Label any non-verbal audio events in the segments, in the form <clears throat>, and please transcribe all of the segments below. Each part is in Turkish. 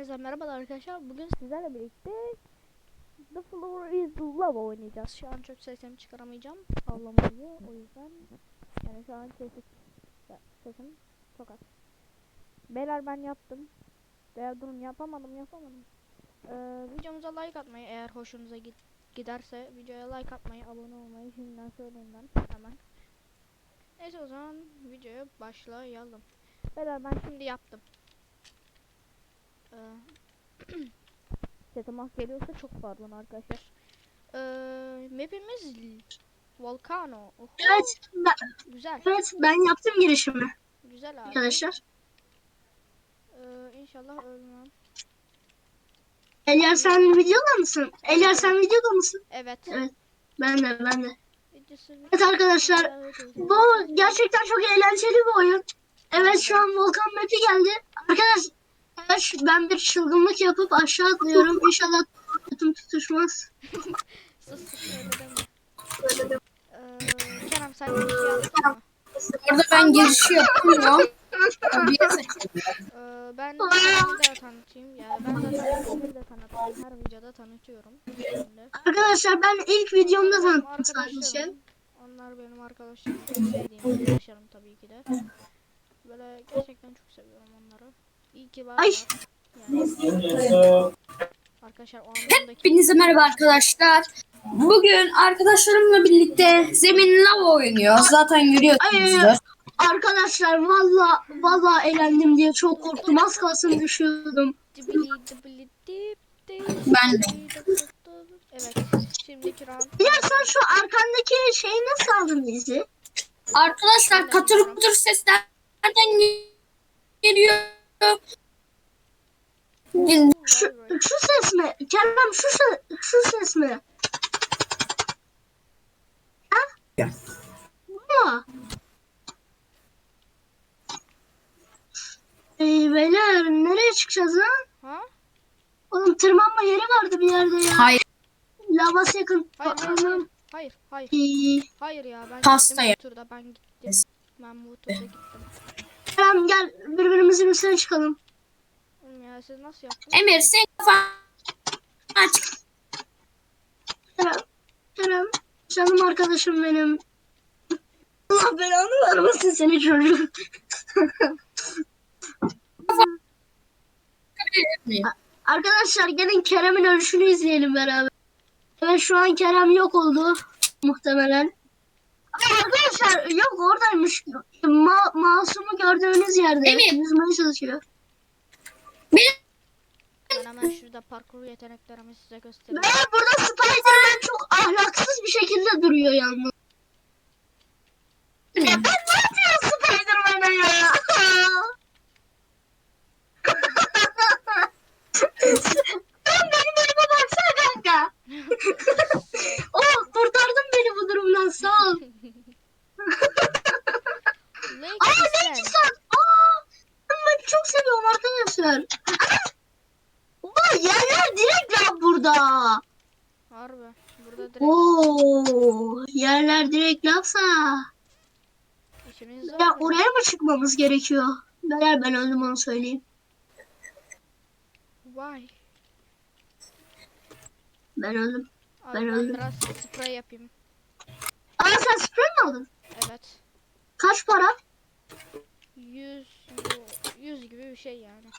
Hepinize merhabalar arkadaşlar. Bugün sizlerle birlikte The Floor is Lava oynayacağız. Şu an çok sesimi çıkaramayacağım. Avlamayı. O yüzden yani şu an sesim, sesim çok az. Beyler ben yaptım. Veya durun yapamadım yapamadım. Ee, videomuza like atmayı eğer hoşunuza giderse videoya like atmayı, abone olmayı şimdiden söyleyeyim ben hemen. Neyse o zaman videoya başlayalım. Beyler ben şimdi yaptım. Ee, <clears throat> az geliyorsa çok pardon arkadaşlar. Ee, map'imiz Volcano. Oho, Evet, ben, güzel. evet ben yaptım girişimi Güzel abi. arkadaşlar. Ee, inşallah ölmem. Elyar sen videoda mısın? Elyar sen videoda mısın? Evet. Evet. Ben de ben de. Evet arkadaşlar bu gerçekten çok eğlenceli bir oyun. Evet şu an Volkan Map'i geldi. Arkadaşlar ben bir çılgınlık yapıp aşağı atlıyorum. İnşallah tutum tutuşmaz. Sus sus öyle deme. Ee, Kerem sen bir şey? Orada ben giriş yapıyorum. Ee, ben kendimi de tanıtayım ya. Ben zaten kendimi de tanıtıyorum. Her videoda tanıtıyorum. Arkadaşlar ben ilk videomda tanıttım sadece. Onlar benim arkadaşlarım. Arkadaşlarım tabii ki de. Böyle gerçekten çok seviyorum onları. İyi ki varlar. Ay. Yani. Arkadaşlar o anlamdaki Hepinize merhaba arkadaşlar. Bugün arkadaşlarımla birlikte zemin lava oynuyoruz. Zaten görüyorsunuzdur. Arkadaşlar valla valla eğlendim diye çok korktum. Az kalsın düşüyordum. Ben de. Evet. Şimdiki round. Ya sen şu arkandaki şeyi nasıl aldın bizi? Arkadaşlar katır kutur sesler nereden geliyor? Şu, şu ses mi? Kerem şu, se- şu ses mi? Ha? Bu mu? Ee, beyler nereye çıkacağız lan? Ha? Oğlum tırmanma yeri vardı bir yerde ya. Hayır. Lava yakın. Hayır hayır hayır. Hayır hayır. Ee, Hayır ya ben Hastayım. gittim bu turda ben gittim. Ben bu turda gittim. Kerem gel birbirimizin üstüne çıkalım. Ya siz nasıl yaptınız? Emir sen kafan aç. Kerem, Kerem canım arkadaşım benim. Allah belanı vermesin seni çocuk. <laughs> Arkadaşlar gelin Kerem'in ölüşünü izleyelim beraber. Evet şu an Kerem yok oldu muhtemelen. Arkadaşlar yok oradaymış. Ma masumu gördüğünüz yerde. Emir. Yüzmeye çalışıyor. Benim Ben hemen şurada parkur yeteneklerimi size göstereyim. Ve burada Spider-Man çok ahlaksız bir şekilde duruyor yalnız. Ya ben ne yapıyorum Spider-Man'a ya? Sen benim elime baksana kanka. oh kurtardın beni bu durumdan sağ ol. Lake Aa Island. ne güzel. Aa ben çok seviyorum arkadaşlar. Ulan yerler direkt lan burada. Harbi. Burada direkt Oo yerler direkt lapsa. işimiz Ya zor. oraya mı çıkmamız gerekiyor? Meğer ben öldüm onu söyleyeyim. Vay. Ben öldüm. Abi Ben öldüm. biraz sprey yapayım. Aa sen sprey mi aldın? Evet. Kaç para? 100 100 gibi bir şey yani.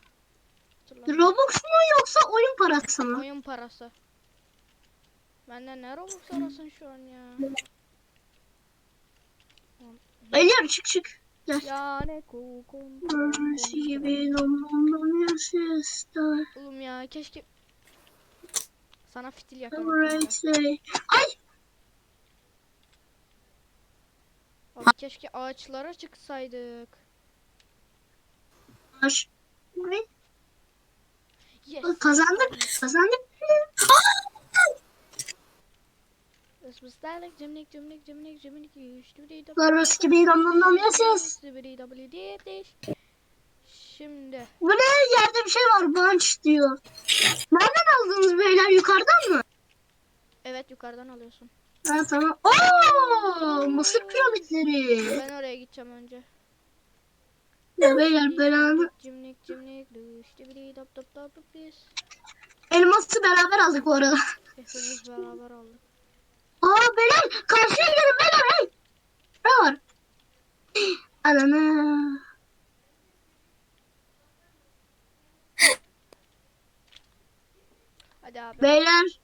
Hatırlamıyorum. Robux mu yoksa oyun parası mı? Oyun parası. Bende ne Robux arasın şu an ya. Elyar çık çık. Gel. Ya ne kokun. Mercy gibi dom dom dom yaşasın. Oğlum ya keşke sana fitil say. Ay Abi keşke ağaçlara çıksaydık. Ne? Yes. Kazandık. Kazandık. Dalek, Jimnik, Jimnik, Jimnik, Jimnik, Jimnik, Mercy gibi yaşasın. Şimdi Bu ne? Yerde bir şey var. Bunch diyor. Nereden aldınız beyler? Yukarıdan mı? evet yukarıdan alıyorsun. Ha tamam. Oo, Mısır piramitleri. Ben oraya gideceğim önce. Ya beyler belanı. Cimnik cimnik düş dibidi dop dop dop dop düş. Elması beraber aldık bu arada. Hepimiz beraber aldık. Aa beyler karşıya gelin beyler hey. Ne var? Ananı. Hadi abi. Beyler.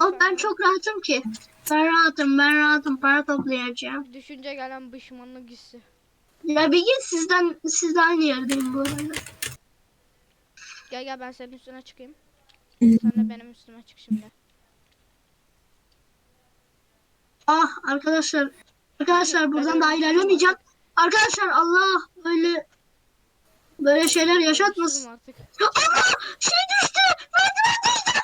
Oğlum ben Efendim? çok rahatım ki. Ben rahatım ben rahatım para toplayacağım. Düşünce gelen bışmanlık hissi. Ya bir git sizden sizden aynı yerdeyim bu arada. Gel gel ben senin üstüne çıkayım. Sen de benim üstüme çık şimdi. Ah arkadaşlar. Arkadaşlar buradan daha ilerlemeyeceğim. Arkadaşlar Allah böyle böyle şeyler yaşatmasın. Artık. Şey düştü. Merdiven düştü.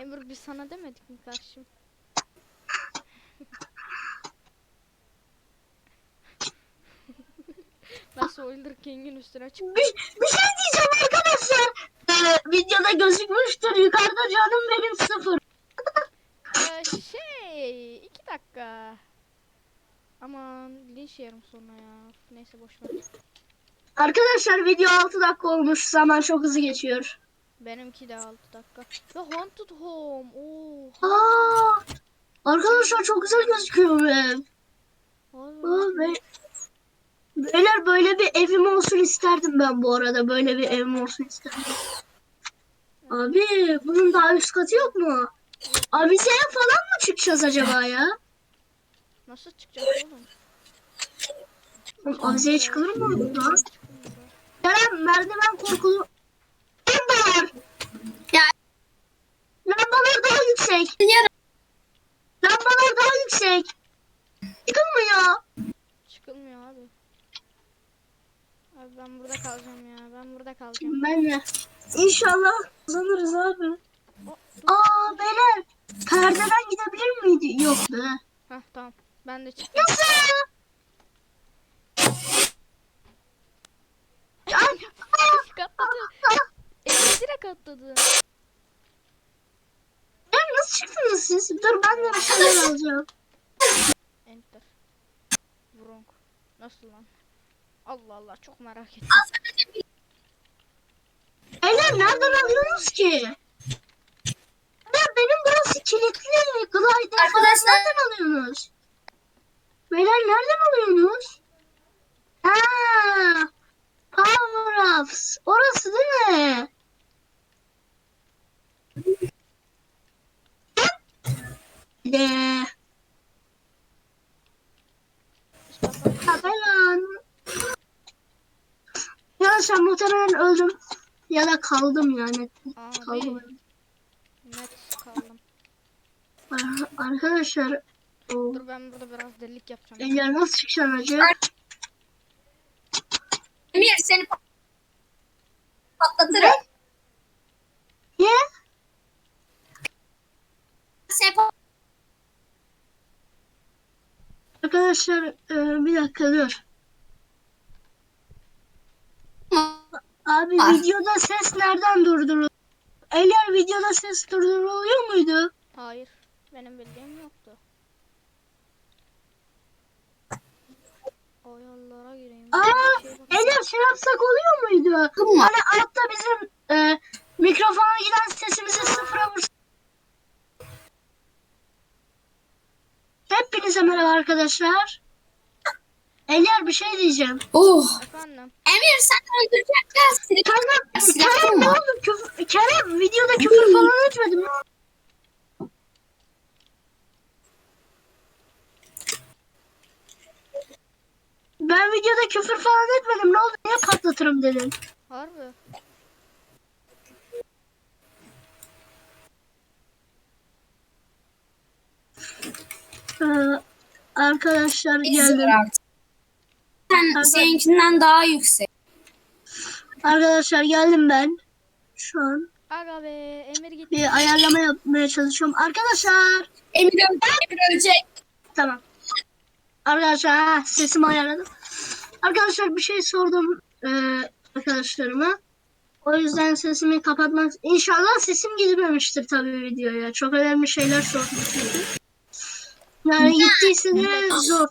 <laughs> Emir biz sana demedik mi kardeşim? <laughs> ben Soilder King'in üstüne çıktım. Bir, bir şey diyeceğim arkadaşlar. Ee, videoda gözükmüştür. Yukarıda canım benim sıfır. Ee, şey, iki dakika. Aman linç yerim sonra ya. Neyse boş ver. Arkadaşlar video 6 dakika olmuş. Zaman çok hızlı geçiyor. Benimki de 6 dakika. Ya Haunted Home. Oo. Aa, arkadaşlar çok güzel gözüküyor ev. Be- Beyler böyle bir evim olsun isterdim ben bu arada. Böyle bir evim olsun isterdim. Abi bunun daha üst katı yok mu? Avizeye falan mı çıkacağız acaba ya? Nasıl çıkacağız oğlum? Avizeye çıkılır mı buradan? Kerem merdiven korkulu. Lambalar. Ya. Lambalar daha yüksek. Yarın Lambalar daha yüksek. Çıkılmıyor. Çıkılmıyor abi. Abi ben burada kalacağım ya. Ben burada kalacağım. Ben de. İnşallah kazanırız abi. O, dur. Aa beyler. Perdeden gidebilir miydi? Yok be. Tamam. Ben de çıktım. Ay, Atladı. Emir direkt atladı. Ya nasıl çıktınız siz? Dur ben de bir şeyler <laughs> alacağım. Enter. Bronk. Nasıl lan? Allah Allah çok merak ettim. Beyler nereden alıyorsunuz ki? Kilitli. Glider Arkadaşlar- nereden alıyorsunuz? Beyler nereden alıyorsunuz? Ha, Power Ups. Orası değil mi? De. Ya ben Ya sen muhtemelen öldüm. Ya da kaldım yani. Abi Kaldım. Arkadaşlar o Dur ben burada biraz delik yapacağım. eller nasıl çıkacaksın acı? Emir seni pat- patlatırım. Niye? Seni pat- Arkadaşlar e, bir dakika dur. Abi Ah. videoda ses nereden durduruluyor? Eğer videoda ses durduruluyor muydu? Hayır. Benim bildiğim yoktu. O yollara gireyim. Aa, Bir şey eğer şey yapsak oluyor muydu? Tamam. Hani altta bizim e, mikrofona giden sesimizi sıfıra vursak. Hepinize merhaba arkadaşlar. Eğer bir şey diyeceğim. Oh. Efendim. Emir sen öldürecekler. Kerem, Kerem ne oldu? Küfür, Kerem videoda küfür falan <laughs> etmedim. Ben videoda küfür falan etmedim. Ne oldu? Niye patlatırım dedin? Harbi. Ee, arkadaşlar geldim. Sen seninkinden daha yüksek. Arkadaşlar geldim ben. Şu an Aga be Emir gitti. bir ayarlama yapmaya çalışıyorum. Arkadaşlar. Emir ölecek. Emir ölecek. Tamam. Arkadaşlar ha, sesimi ayarladım. Arkadaşlar bir şey sordum e, arkadaşlarıma. O yüzden sesimi kapatmak... İnşallah sesim gitmemiştir tabii videoya. Çok önemli şeyler sordum çünkü. Yani gittiyse de zor.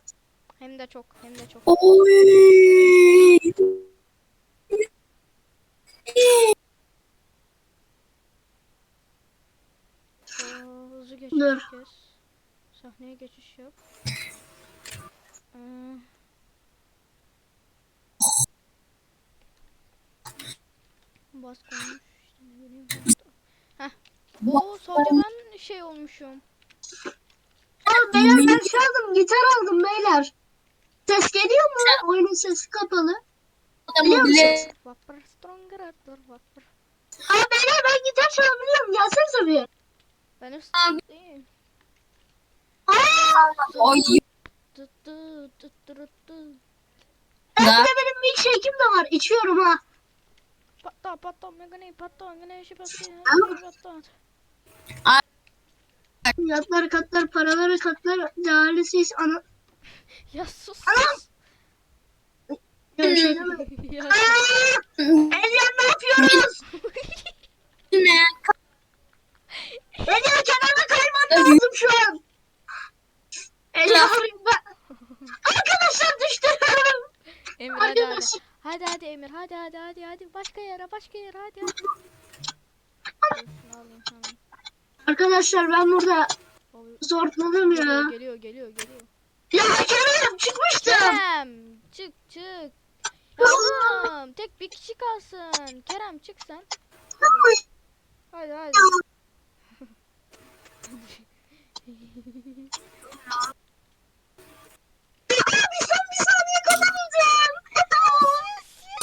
Hem de çok hem de çok. Oy. Hızlı Dur. Sahneye geçiş yap. Ee, Bas bas- Heh. Oo sadece ben şey olmuşum. Aa, beyler ben şey aldım. Gitar aldım beyler. Ses geliyor mu? Oyunun sesi kapalı. Biliyor musun? Bile- Vapur stronger. Aa beyler ben gitar çalabiliyorum. Gelsenize bir. Ben tı tı tı. Ben Da. de benim milkshake'im de var. İçiyorum ha. Patta patta megane patta megane şey patta patta. Fiyatları katlar, paraları katlar, değerlisiyiz. Ana... Ya sus. Anam! Şey <laughs> deme. ya. Elyan ne yapıyoruz? <laughs> Ne? Elyan kenara kayman lazım şu an. Elyan ben... Arkadaşlar düştüm. Emir hadi hadi. Hadi Emir hadi hadi hadi hadi başka yere başka yere hadi hadi. Arkadaşlar ben burada zorladım ya. Geliyor geliyor geliyor. Ya Kerem çıkmıştım. Kerem çık çık. Oğlum tek bir kişi kalsın. Kerem çık sen. Hadi hadi. Abi son bir saniye kazanacağım.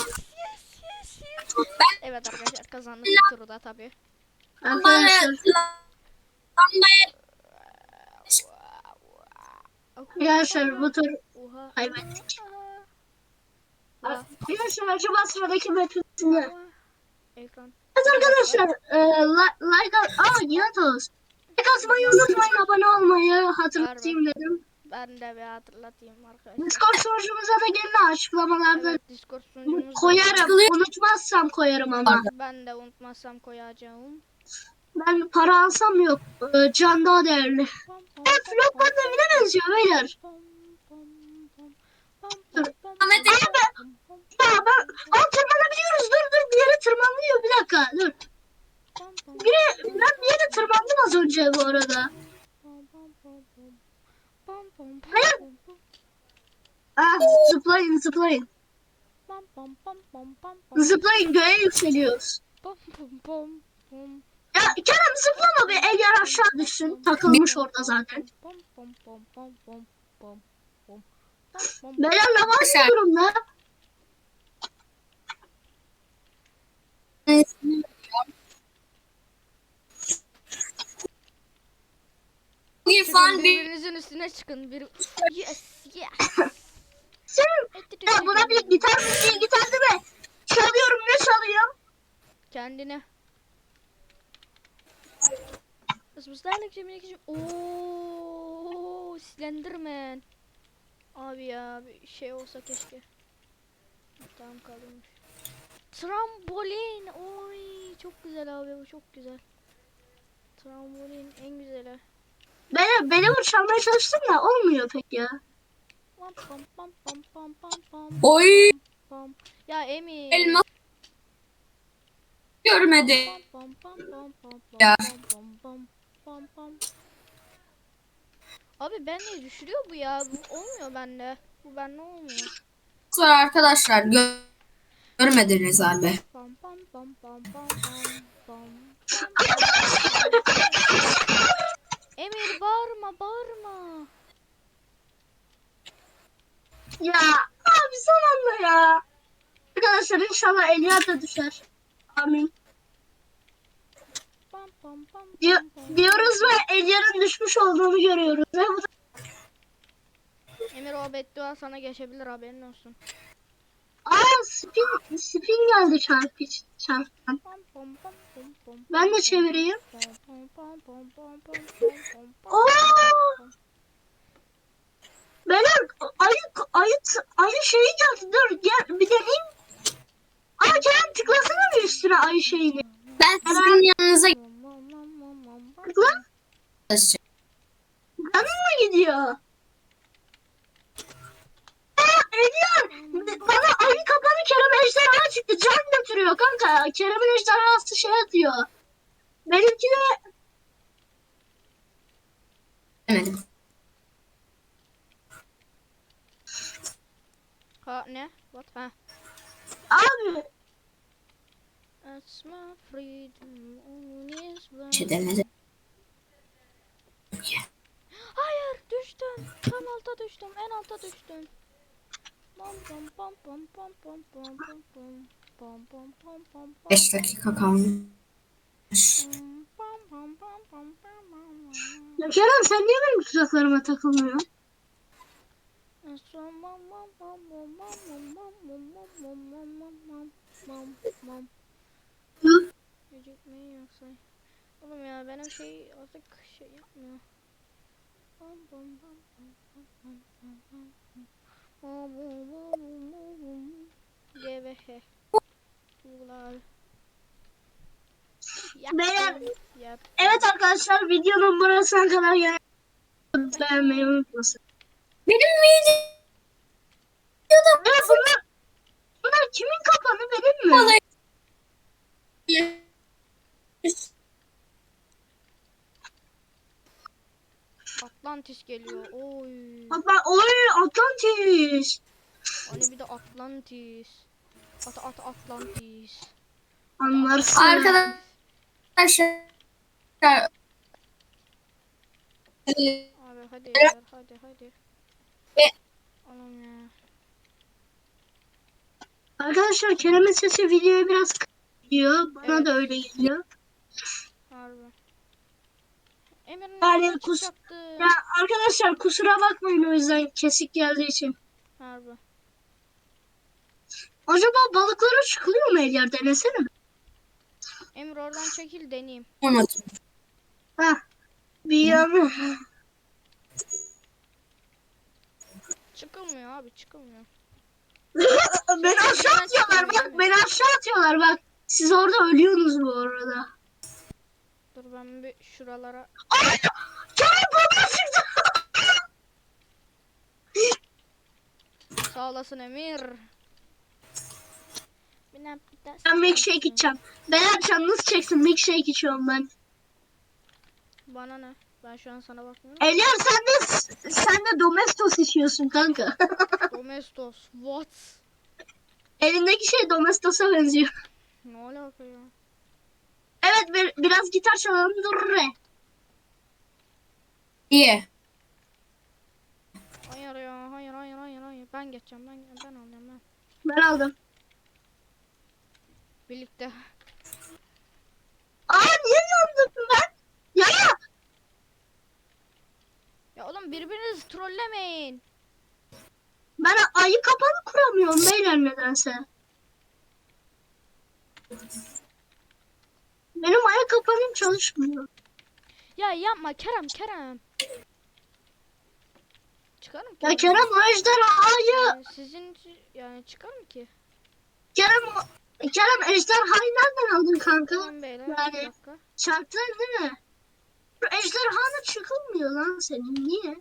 yes yes yes. Evet arkadaşlar kazandık bu turu da tabii. Arkadaşlar, arkadaşlar bu tur kaybettik. Arkadaşlar acaba sıradaki. Oha. Ekran. Evet arkadaşlar e, li- like aa Yatos. Like atmayı unutmayın abone olmayı hatırlatayım dedim. Ben de bir hatırlatayım arkadaşlar. Discord sunucumuza da gelin açıklamalarda Evet Discord sunucumuz. koyarım. Unutmazsam koyarım ama. Ben de unutmazsam koyacağım. Ben para alsam yok. E, can daha değerli. Flock pam, evine benziyor beyler. Dur. Ahmet Abi, Ya ben Aa, tırmanabiliyoruz. Dur dur bir yere tırmanılıyor. Bir dakika dur. Biri, ben bir yere tırmandım az önce bu arada. Ah zıplayın zıplayın. Bom bom bom bom bom. bom. Zıplayın göğe yükseliyoruz. Bom. Ya Kerem zıplama be Elyar aşağı düşsün. Takılmış orada zaten. Bom bom bom bom bom bom Bugün Çıkın falan bir birbirinizin üstüne çıkın. Bir... Yes, yes. Senin ya buna bir gitar müziği gitar değil mi? Çalıyorum ne çalıyorum? Kendine. Ismızlarla cemile geçim. Ooo Slenderman. Abi ya bir şey olsa keşke. Tamam kalmış. Trambolin. Oy çok güzel abi bu çok güzel. Trambolin en güzeli. Ben, benim çalmaya çalıştım da olmuyor pek ya. Pam pam pam pam pam pam pam oy pam. Ya Emir. elma görmedi. Pam pam pam pam pam Ya. pam pam pam pam pam. Abi ben niye düşürüyor bu ya? Bu olmuyor bende. Bu bende olmuyor. Sonra arkadaşlar gö- görmediniz abi. Pam pam pam pam pam pam pam. Emir bağırma bağırma. Ya abi son anda ya. Arkadaşlar inşallah Elia da düşer. Amin. Pam pam pam Diyor, pam diyoruz ve Elia'nın düşmüş olduğunu görüyoruz. Ve bu da Emir o beddua sana geçebilir haberin olsun spin, spin geldi çarpı çarptan. Ben de çevireyim. Oo! Benim ayı ayı ayı şeyi geldi. Dur gel bir deneyim. Aa Kerem tıklasana bir üstüne ayı şeyini. Ben sizin yanınıza Tıkla. Canım mı gidiyor? Ediyor. Bana ayı kapanı Kerem ejderha çıktı. Can götürüyor kanka. Kerem'in ejderhası şey atıyor. Benimki de Demedim. Ha ne? What? Ha. abi my freedom world. şey demedim. Hayır düştüm. Tam alta düştüm. En alta düştüm. 5 dakika kalmış. Kerem sen niye benim tuzaklarıma takılmıyorsun? Mi yoksa? Oğlum ya benim şey artık şey yapmıyor. Bam bam bam bam bam bam bam bam G ve H. Yap. Evet arkadaşlar videonun burasına kadar gelmeyi beğenmeyi unutmasın. Benim videoda... Bunlar, bunlar kimin kapanı benim mi? Vallahi Atlantis geliyor. Oy. Bak bak oy Atlantis. Hani bir de Atlantis. At at Atlantis. Anlarsın. Arkadaşlar Abi hadi hadi hadi. E- Oğlum ya. Arkadaşlar Kerem'in sesi videoya biraz gidiyor. Bana Evet. da öyle geliyor. Harbi. Emir'in Yani kus- çıkacaktı. Ya arkadaşlar kusura bakmayın o yüzden kesik geldiği için. Harbi. Acaba balıklara çıkılıyor mu el yer denesene. mi? Emir oradan çekil deneyeyim. Heh. Bir yanı. Çıkılmıyor abi çıkılmıyor. <laughs> beni aşağı atıyorlar bak. Beni aşağı atıyorlar bak. Siz orada ölüyorsunuz bu arada. Dur ben bir şuralara. Ay! Kerem balığa çıktı. Sağ olasın Emir. Ben milkshake içeceğim. Beyler canınız çeksin milkshake içiyorum ben. Bana ne? Ben şu an sana bakmıyorum. Elyar sen de sen de domestos içiyorsun kanka. <laughs> Domestos. What? Elindeki şey domestos'a benziyor. Ne alaka ya? Evet bir, biraz gitar çalalım dur re. İyi. Hayır ya. Hayır hayır hayır hayır. Ben geçeceğim. Ben ben alıyorum ben. Ben aldım. Birlikte. Aa niye yandım ben? Ya ya. Ya oğlum birbirinizi trollemeyin. Ben ayı kapanı kuramıyorum beyler nedense. Benim ayı kapanım çalışmıyor. Ya yapma Kerem Kerem. Çıkarım. Ya Kerem ejderhayı sizin yani çıkar mı ki? Kerem Kerem ejderhayı nereden aldın kanka? Tamam beyler Yani- dakika. Çarptın değil mi? Bu ejderhanı çıkılmıyor lan senin. Niye?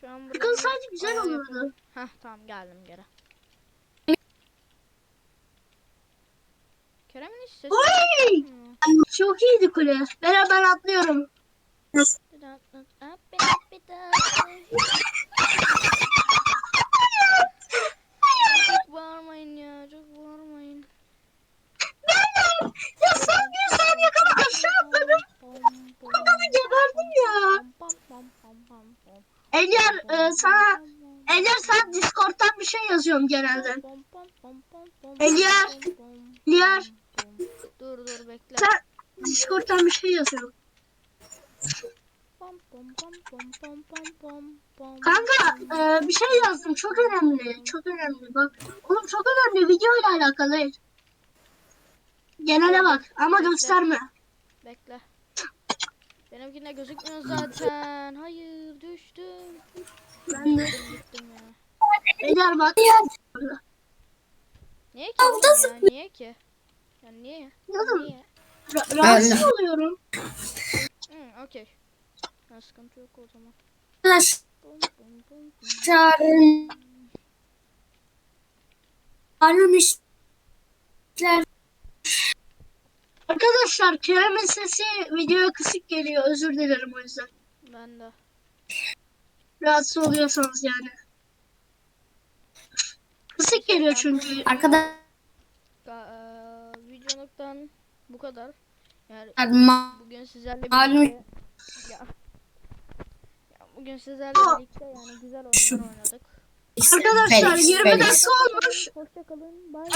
Şu an burada Çıkılsaydı güzel ayar olurdu. Heh tamam geldim geri. Kerem'in hiç sesi Oy! çıkmıyor. Çok iyiydi kule. Atlıyorum. Daha, bir daha. Çok bağırmayın ya çok bağırmayın. Ya son bir saniye kala aşağı atladım. Adamı geberdim ya. Elyar e, sana Elyar sen Discord'dan bir şey yazıyorum genelde. Elyar, Elyar. Dur dur bekle. Sen Discord'dan bir şey yazıyorum. Kanka e, bir şey yazdım çok önemli. Çok önemli bak. Oğlum çok önemli video ile alakalı. Genele bak ama gösterme. Bekle. Benimkine gözükmüyor zaten. Hayır düştüm. Ben de. Gittim ya. Elyar bak. Niye ki? Altta ya? Niye ki? Ya niye? Oğlum. Niye? Ra- rahatsız oluyorum. Hı, okey. Ha, sıkıntı yok o zaman. Çağrın. Malum işler. Arkadaşlar Kerem'in sesi videoya kısık geliyor. Özür dilerim o yüzden. Ben de. Rahatsız oluyorsanız yani. Kısık geliyor çünkü. Arkadaşlar videoluktan bu kadar. Yani ma- bugün sizlerle birlikte ya, ya bugün sizlerle birlikte yani güzel oyunlar oynadık. Arkadaşlar Felix, 20 Felix. dakika olmuş. Hoşçakalın. Bye.